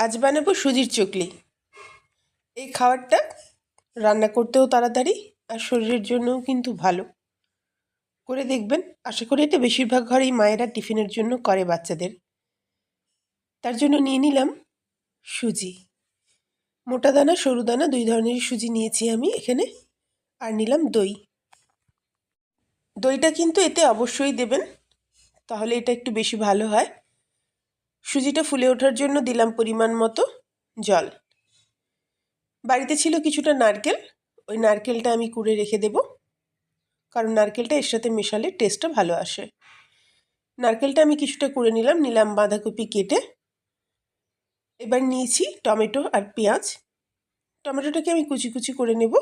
আজ বানাবো সুজির চকলি। এই খাবারটা রান্না করতেও তাড়াতাড়ি আর শরীরের জন্যও কিন্তু ভালো। করে দেখবেন, আশা করি এটা বেশিরভাগ ঘরেই মায়েরা টিফিনের জন্য করে বাচ্চাদের। তার জন্য নিয়ে নিলাম সুজি। মোটা দানা, সরু দানা, দুই ধরনের সুজি নিয়েছি আমি এখানে আর নিলাম দই। দইটা কিন্তু এতে অবশ্যই দেবেন, তাহলে এটা একটু বেশি ভালো হয়। সুজিটা ফুলে ওঠার জন্য দিলাম পরিমাণ মতো জল। বাড়িতে ছিল কিছুটা নারকেল, ওই নারকেলটা আমি কুড়ে রেখে দেব, কারণ নারকেলটা এর সাথে মেশালে টেস্টটা ভালো আসে। নারকেলটা আমি কিছুটা করে নিলাম নিলাম বাঁধাকপি কেটে। এবার নিয়েছি টমেটো আর পেঁয়াজ। টমেটোটাকে আমি কুচি কুচি করে নেব,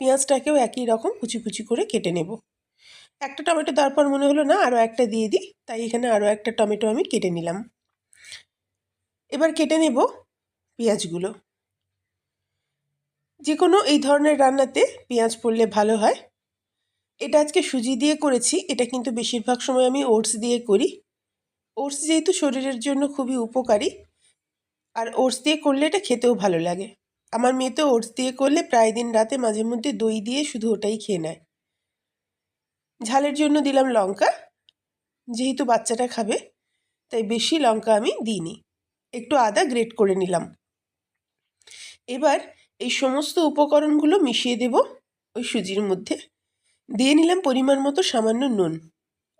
পেঁয়াজটাকেও একই রকম কুচি কুচি করে কেটে নেব। একটা টমেটো দেওয়ার পর মনে হলো না আরও একটা দিয়ে দিই, তাই এখানে আরও একটা টমেটো আমি কেটে নিলাম। এবার কেটে নেব পেঁয়াজগুলো। যে কোনো এই ধরনের রান্নাতে পেঁয়াজ পড়লে ভালো হয়। এটা আজকে সুজি দিয়ে করেছি, এটা কিন্তু বেশিরভাগ সময় আমি ওটস দিয়ে করি। ওটস যেহেতু শরীরের জন্য খুবই উপকারী, আর ওটস দিয়ে করলে এটা খেতেও ভালো লাগে। আমার মেয়ে তো ওটস দিয়ে করলে প্রায় দিন রাতে মাঝে মধ্যে দই দিয়ে শুধু ওটাই খেয়ে নেয়। ঝালের জন্য দিলাম লঙ্কা, যেহেতু বাচ্চাটা খাবে, তাই বেশি লঙ্কা আমি দিইনি। একটু আদা গ্রেট করে নিলাম। এবার এই সমস্ত উপকরণগুলো মিশিয়ে দেব ওই সুজির মধ্যে। দিয়ে নিলাম পরিমাণ মতো সামান্য নুন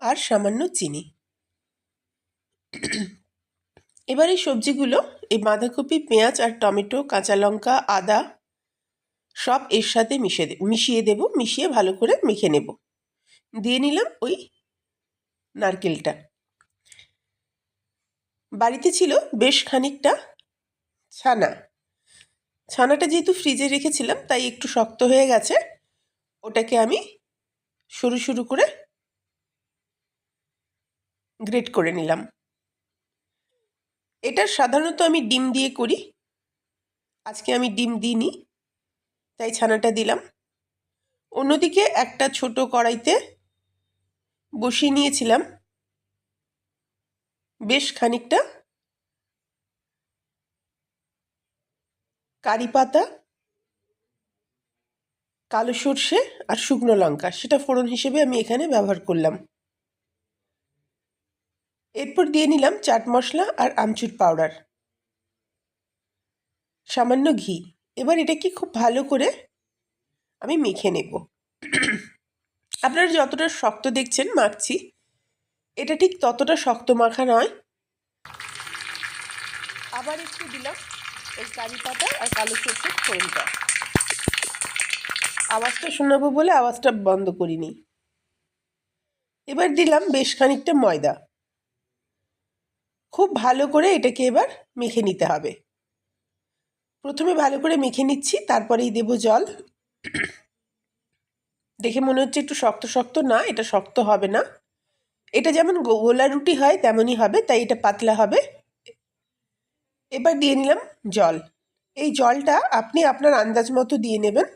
আর সামান্য চিনি। এবার এই সবজিগুলো, এই বাঁধাকপি, পেঁয়াজ আর টমেটো, কাঁচা লঙ্কা, আদা সব এর সাথে মিশিয়ে মিশিয়ে দেব, মিশিয়ে ভালো করে মেখে নেব। দিয়ে নিলাম ওই নারকেলটা। বাড়িতে ছিল বেশ খানিকটা ছানা। ছানাটা যেহেতু ফ্রিজে রেখেছিলাম, তাই একটু শক্ত হয়ে গেছে। ওটাকে আমি সরু সরু করে গ্রেট করে নিলাম। এটা সাধারণত আমি ডিম দিয়ে করি। আজকে আমি ডিম দিইনি, তাই ছানাটা দিলাম। অন্যদিকে একটা ছোট কড়াইতে বসিয়ে নিয়েছিলাম বেশ খানিকটা কারি পাতা, কালো সর্ষে আর শুকনো লঙ্কা। সেটা ফোড়ন হিসেবে আমি এখানে ব্যবহার করলাম। এরপর দিয়ে নিলাম চাট মশলা আর আমচুর পাউডার। সামান্য ঘি। এবার এটাকে খুব ভালো করে আমি মেখে নেব। আপনারা যতটা শক্ত দেখছেন, মাখছি। এটা ঠিক ততটা শক্ত মাখা নয়। আবার একটু দিলাম। এই কারি পাতা আর কালো সরষের ফোড়নটা আওয়াজটা শোনাবো বলে আওয়াজটা বন্ধ করিনি। এবার দিলাম বেশ খানিকটা ময়দা। খুব ভালো করে এটাকে এবার মেখে নিতে হবে। প্রথমে ভালো করে মেখে নিচ্ছি, তারপরেই দেব জল। দেখে মনে হচ্ছে একটু শক্ত শক্ত না, এটা শক্ত হবে না। এটা যেমন গোলা রুটি হয়, তেমনই হবে, তাই এটা পাতলা হবে। এবার দিয়ে নিলাম জল। এই জলটা আপনি আপনার আন্দাজ মতো দিয়ে নেবেন।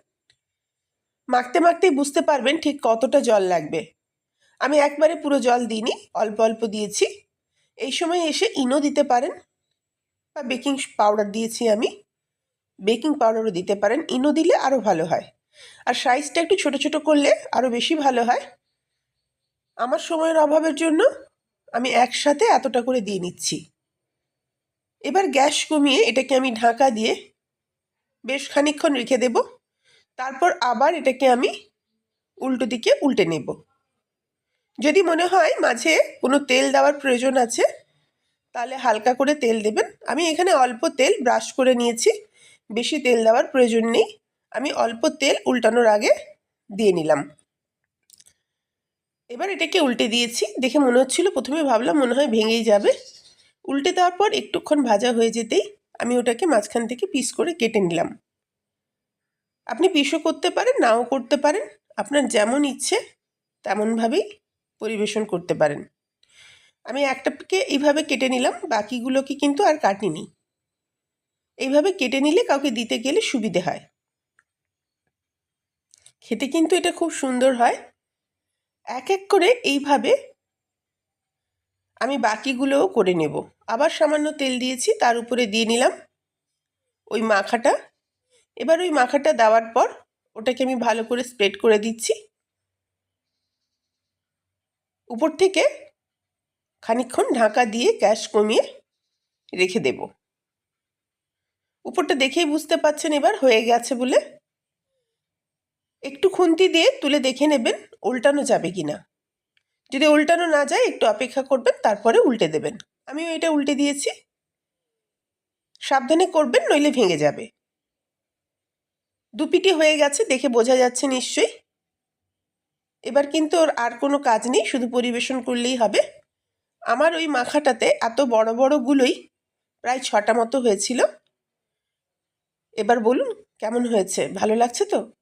মাখতে মাখতেই বুঝতে পারবেন ঠিক কতটা জল লাগবে। আমি একবারে পুরো জল দিইনি, অল্প অল্প দিয়েছি। এই সময় এসে ইনো দিতে পারেন, বা বেকিং পাউডার দিয়েছি আমি। বেকিং পাউডারও দিতে পারেন, ইনো দিলে আরও ভালো হয়। আর সাইজটা একটু ছোট ছোট করলে আরও বেশি ভালো হয়। আমার সময়ের অভাবের জন্য আমি একসাথে এতটা করে দিয়ে নিচ্ছি। এবার গ্যাস কমিয়ে এটাকে আমি ঢাকা দিয়ে বেশ খানিক্ষণ রেখে দেব। তারপর আবার এটাকে আমি উল্টো দিকে উল্টে নেব। যদি মনে হয় মাঝে কোনো তেল দেওয়ার প্রয়োজন আছে, তাহলে হালকা করে তেল দেবেন। আমি এখানে অল্প তেল ব্রাশ করে নিয়েছি। বেশি তেল দেওয়ার প্রয়োজন নেই। আমি অল্প তেল উল্টানোর আগে দিয়ে নিলাম। এবার এটাকে উল্টে দিয়েছি। দেখে মনে হচ্ছিল প্রথমে ভাবলাম মনে হয় ভেঙেই যাবে। উল্টে দেওয়ার পর একটুক্ষণ ভাজা হয়ে যেতেই আমি ওটাকে মাঝখান থেকে পিস করে কেটে নিলাম। আপনি পিসও করতে পারেন, নাও করতে পারেন। আপনার যেমন ইচ্ছে তেমনভাবেই পরিবেশন করতে পারেন। আমি একটাকে এইভাবে কেটে নিলাম, বাকিগুলোকে কিন্তু আর কাটিনি। এইভাবে কেটে নিলে কাউকে দিতে গেলে সুবিধে হয়। খেতে কিন্তু এটা খুব সুন্দর হয়। এক এক করে এইভাবে আমি বাকিগুলোও করে নেব। আবার সামান্য তেল দিয়েছি, তার উপরে দিয়ে নিলাম ওই মাখাটা। এবার ওই মাখাটা দেওয়ার পর ওটাকে আমি ভালো করে স্প্রেড করে দিচ্ছি। উপর থেকে খানিকক্ষণ ঢাকা দিয়ে গ্যাস কমিয়ে রেখে দেব। উপরটা দেখেই বুঝতে পাচ্ছেন এবার হয়ে গেছে বলে। একটু খুন্তি দিয়ে তুলে দেখে নেবেন। উল্টানো যাবে কি না? যদি উল্টানো না যায়, একটু অপেক্ষা করবেন, তারপরে উল্টে দেবেন। আমিও এটা উল্টে দিয়েছি। সাবধানে করবেন, নইলে ভেঙে যাবে। দুপিটি হয়ে গেছে, দেখে বোঝা যাচ্ছে নিশ্চয়ই। এবার কিন্তু ওর আর কোনো কাজ নেই, শুধু পরিবেশন করলেই হবে। আমার ওই মাখাটাতে এত বড় বড়গুলোই প্রায় ছটা মতো হয়েছিল। এবার বলুন, কেমন হয়েছে? ভালো লাগছে তো?